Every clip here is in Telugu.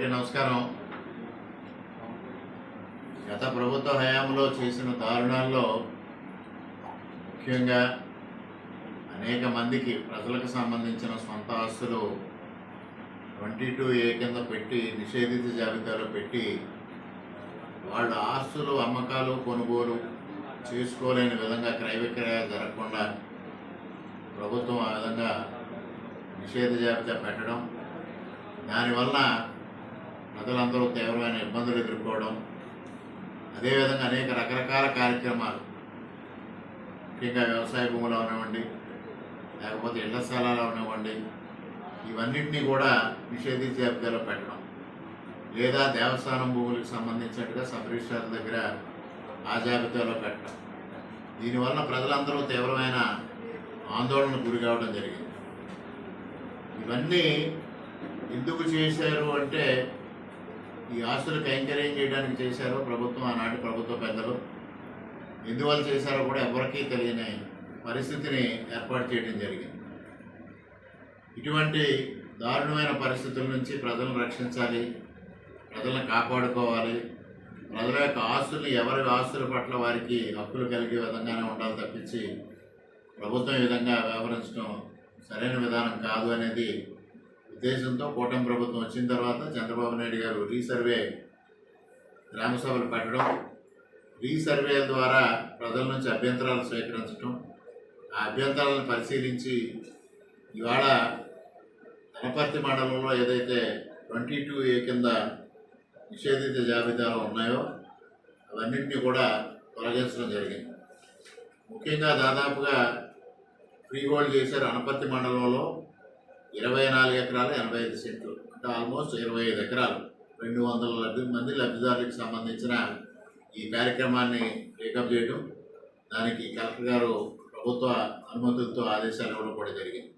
అందరికీ నమస్కారం. గత ప్రభుత్వ హయాంలో చేసిన దారుణాల్లో ముఖ్యంగా అనేక మందికి ప్రజలకు సంబంధించిన సొంత ఆస్తులు ట్వంటీ టూ ఏ కింద పెట్టి నిషేధిత జాబితాలో పెట్టి వాళ్ళ ఆస్తులు అమ్మకాలు కొనుగోలు చేసుకోలేని విధంగా క్రయ విక్రయాలు జరగకుండా ప్రభుత్వం ఆ విధంగా నిషేధ జాబితా పెట్టడం దానివల్ల ప్రజలందరూ తీవ్రమైన ఇబ్బందులు ఎదుర్కోవడం అదేవిధంగా అనేక రకరకాల కార్యక్రమాలు ముఖ్యంగా వ్యవసాయ భూములు అవనివ్వండి లేకపోతే ఇళ్ళ స్థలాలు అవనివ్వండి ఇవన్నింటినీ కూడా నిషేధించే జాబితాలో పెట్టడం. లేదా దేవస్థానం భూములకు సంబంధించినట్టుగా సబ్ రిజిస్ట్రార్ దగ్గర ఆ జాబితాలో పెట్టడం. దీనివల్ల ప్రజలందరూ తీవ్రమైన ఆందోళనకు గురి కావడం జరిగింది. ఇవన్నీ ఎందుకు చేశారు అంటే ఈ ఆస్తులు కైంకర్యం చేయడానికి చేశారో ప్రభుత్వం ఆనాటి ప్రభుత్వ పెద్దలు. ఎందువల్ల చేశారో కూడా ఎవరికీ తెలియని పరిస్థితిని ఏర్పాటు చేయడం జరిగింది. ఇటువంటి దారుణమైన పరిస్థితుల నుంచి ప్రజలను రక్షించాలి ప్రజలను కాపాడుకోవాలి. ప్రజల యొక్క ఆస్తులు ఎవరి ఆస్తుల పట్ల వారికి హక్కులు కలిగే విధంగానే ఉండాలి తప్పించి ప్రభుత్వం ఈ విధంగా వ్యవహరించడం సరైన విధానం కాదు అనేది ఉద్దేశంతో కూటమి ప్రభుత్వం వచ్చిన తర్వాత చంద్రబాబు నాయుడు గారు రీసర్వే గ్రామ సభలు పెట్టడం రీసర్వే ద్వారా ప్రజల నుంచి అభ్యంతరాలు స్వీకరించడం ఆ అభ్యంతరాలను పరిశీలించి ఇవాళ అనపర్తి మండలంలో ఏదైతే ట్వంటీ టూ ఏ కింద నిషేధిత జాబితాలు ఉన్నాయో అవన్నింటినీ కూడా తొలగించడం జరిగింది. ముఖ్యంగా దాదాపుగా ఫ్రీ హోల్డ్ చేశారు అనపర్తి మండలంలో ఇరవై నాలుగు ఎకరాలు ఎనభై ఐదు సెంట్లు. అంటే ఆల్మోస్ట్ ఇరవై ఐదు ఎకరాలు. రెండు వందల లబ్ధి మంది లబ్ధిదారులకు సంబంధించిన ఈ కార్యక్రమాన్ని టేకప్ చేయడం దానికి కలెక్టర్ గారు ప్రభుత్వ అనుమతులతో ఆదేశాలు ఇవ్వడం కూడా జరిగింది.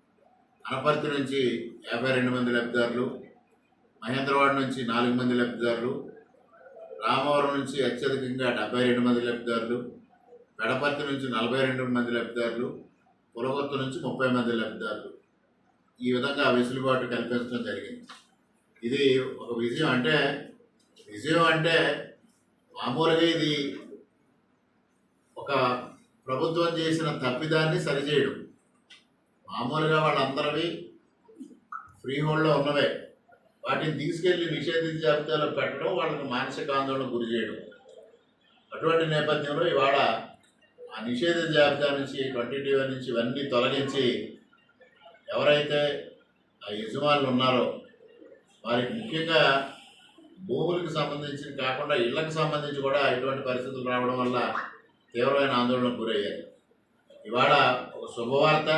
అనపర్తి నుంచి యాభై రెండు మంది లబ్ధిదారులు మహేంద్రవాడ నుంచి నాలుగు మంది లబ్ధిదారులు రామవరం నుంచి అత్యధికంగా డెబ్బై రెండు మంది లబ్ధిదారులు పెడపర్తి నుంచి నలభై రెండు మంది లబ్ధిదారులు పులగొత్తు నుంచి ముప్పై మంది లబ్ధిదారులు. ఈ విధంగా వెసులుబాటు కల్పించడం జరిగింది. ఇది ఒక విజయం అంటే విజయం అంటే మామూలుగా ఇది ఒక ప్రభుత్వం చేసిన తప్పిదాన్ని సరిచేయడం. మామూలుగా వాళ్ళందరివి ఫ్రీ హోల్డ్లో ఉన్నవే. వాటిని తీసుకెళ్ళి నిషేధిత జాబితాలో పెట్టడం వాళ్ళకి మానసిక ఆందోళన గురి చేయడం. అటువంటి నేపథ్యంలో ఇవాళ ఆ నిషేధిత జాబితా నుంచి ట్వంటీ టీవీ నుంచి ఇవన్నీ తొలగించి ఎవరైతే ఆ యజమానులు ఉన్నారో వారికి ముఖ్యంగా భూములకు సంబంధించి కాకుండా ఇళ్ళకు సంబంధించి కూడా ఇటువంటి పరిస్థితులు రావడం వల్ల తీవ్రమైన ఆందోళనకు గురయ్యారు. ఇవాళ ఒక శుభవార్త.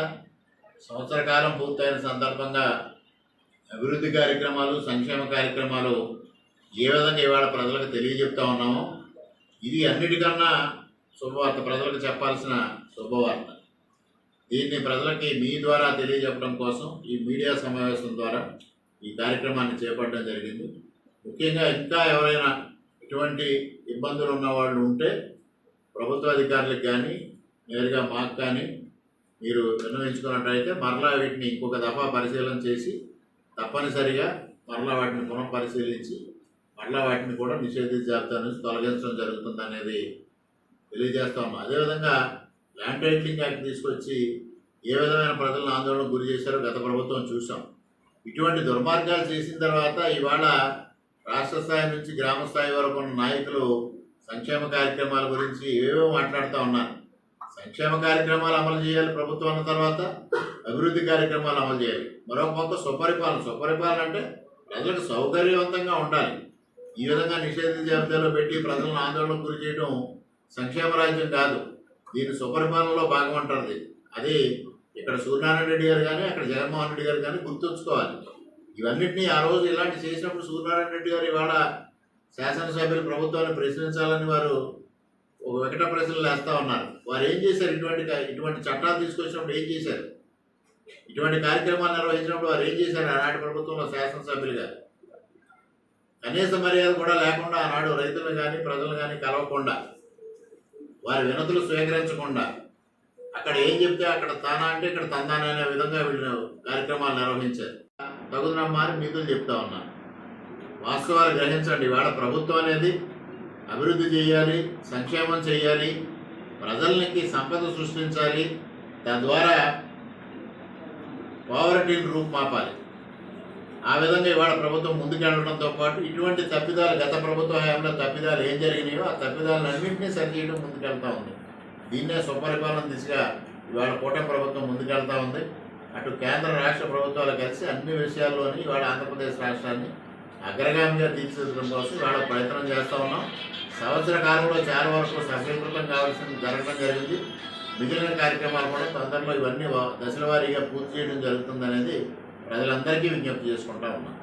సంవత్సర కాలం పూర్తయిన సందర్భంగా అభివృద్ధి కార్యక్రమాలు సంక్షేమ కార్యక్రమాలు ఏ విధంగా ఇవాళ ప్రజలకు తెలియజెప్తా ఉన్నామో ఇది అన్నిటికన్నా శుభవార్త. ప్రజలకు చెప్పాల్సిన శుభవార్త. దీన్ని ప్రజలకి మీ ద్వారా తెలియజెప్పడం కోసం ఈ మీడియా సమావేశం ద్వారా ఈ కార్యక్రమాన్ని చేపట్టడం జరిగింది. ముఖ్యంగా ఇంకా ఎవరైనా ఇటువంటి ఇబ్బందులు ఉన్న వాళ్ళు ఉంటే ప్రభుత్వ అధికారులకు కానీ నేరుగా మాకు కానీ మీరు విన్నవించుకున్నట్టయితే మరలా వీటిని ఇంకొక దఫా పరిశీలన చేసి తప్పనిసరిగా మరలా వాటిని పునః పరిశీలించి మరలా వాటిని కూడా నిషేధిత జాబితా నుంచి తొలగించడం జరుగుతుంది అనేది తెలియజేస్తాము. అదేవిధంగా ల్యాండ్ టైటిలింగ్ యాక్ట్ తీసుకొచ్చి ఏ విధమైన ప్రజలను ఆందోళన గురి చేశారో గత ప్రభుత్వం చూసాం ఇటువంటి దుర్మార్గాలు చేసిన తర్వాత ఇవాళ రాష్ట్ర స్థాయి నుంచి గ్రామ స్థాయి వరకు ఉన్న నాయకులు సంక్షేమ కార్యక్రమాల గురించి ఏవేవో మాట్లాడుతూ ఉన్నారు. సంక్షేమ కార్యక్రమాలు అమలు చేయాలి ప్రభుత్వం అన్న తర్వాత అభివృద్ధి కార్యక్రమాలు అమలు చేయాలి. మరొక పక్క సుపరిపాలన సుపరిపాలన అంటే ప్రజలకు సౌకర్యవంతంగా ఉండాలి. ఈ విధంగా నిషేధ జాబితాలో పెట్టి ప్రజలను ఆందోళనకు గురి చేయడం సంక్షేమ రాజ్యం కాదు. దీని సుపరిపాలనలో భాగం అంటారు అది ఇక్కడ సూర్యనారాయణ రెడ్డి గారు కానీ అక్కడ జగన్మోహన్ రెడ్డి గారు కానీ గుర్తుంచుకోవాలి. ఇవన్నింటినీ ఆ రోజు ఇలాంటి చేసినప్పుడు సూర్యనారాయణ రెడ్డి గారు ఇవాళ శాసనసభ్యులు ప్రభుత్వాన్ని ప్రశ్నించాలని వారు ఒక వికట ప్రశ్నలు వేస్తా ఉన్నారు. వారు ఏం చేశారు? ఇటువంటి ఇటువంటి చట్టాలు తీసుకొచ్చినప్పుడు ఏం చేశారు? ఇటువంటి కార్యక్రమాలు నిర్వహించినప్పుడు వారు ఏం చేశారు? ఆనాటి ప్రభుత్వంలో శాసనసభ్యులుగా. కనీస మర్యాద కూడా లేకుండా ఆనాడు రైతులను కానీ ప్రజలను కానీ కలవకుండా వారి వినతులు స్వీకరించకుండా అక్కడ ఏం చెప్తే అక్కడ తానా అంటే ఇక్కడ తందానా అనే విధంగా వీళ్ళు కార్యక్రమాలు నిర్వహించారు. తగుదనమ్మా అని మీతో చెప్తా ఉన్నాను వాస్తవాలు గ్రహించండి. ఇవాళ ప్రభుత్వం అనేది అభివృద్ధి చేయాలి సంక్షేమం చేయాలి ప్రజలకి సంపద సృష్టించాలి తద్వారా ద్వారా పావర్టీని రూపుమాపాలి. ఆ విధంగా ఇవాళ ప్రభుత్వం ముందుకెళ్ళడంతో పాటు ఇటువంటి తప్పిదాలు గత ప్రభుత్వ హయాంలో తప్పిదాలు ఏం జరిగినాయో ఆ తప్పిదాలను అన్నింటినీ సరిచేయడం ముందుకెళ్తా ఉంది. దీన్నే సుపరిపాలన దిశగా ఇవాళ కూటమి ప్రభుత్వం ముందుకెళ్తా ఉంది. అటు కేంద్ర రాష్ట్ర ప్రభుత్వాలు కలిసి అన్ని విషయాల్లోని ఇవాళ ఆంధ్రప్రదేశ్ రాష్ట్రాన్ని అగ్రగామిగా తీర్చిదిద్దడం కోసం ఇవాళ ప్రయత్నం చేస్తూ ఉన్నాం. సంవత్సర కాలంలో చాలా వరకు సఫలీకృతం కావాల్సింది జరగడం జరిగింది. మిగిలిన కార్యక్రమాలు కూడా తొందరలో ఇవన్నీ వా- దశల వారీగా పూర్తి చేయడం జరుగుతుందనేది ప్రజలందరికీ విజ్ఞప్తి చేసుకుంటా ఉన్నాం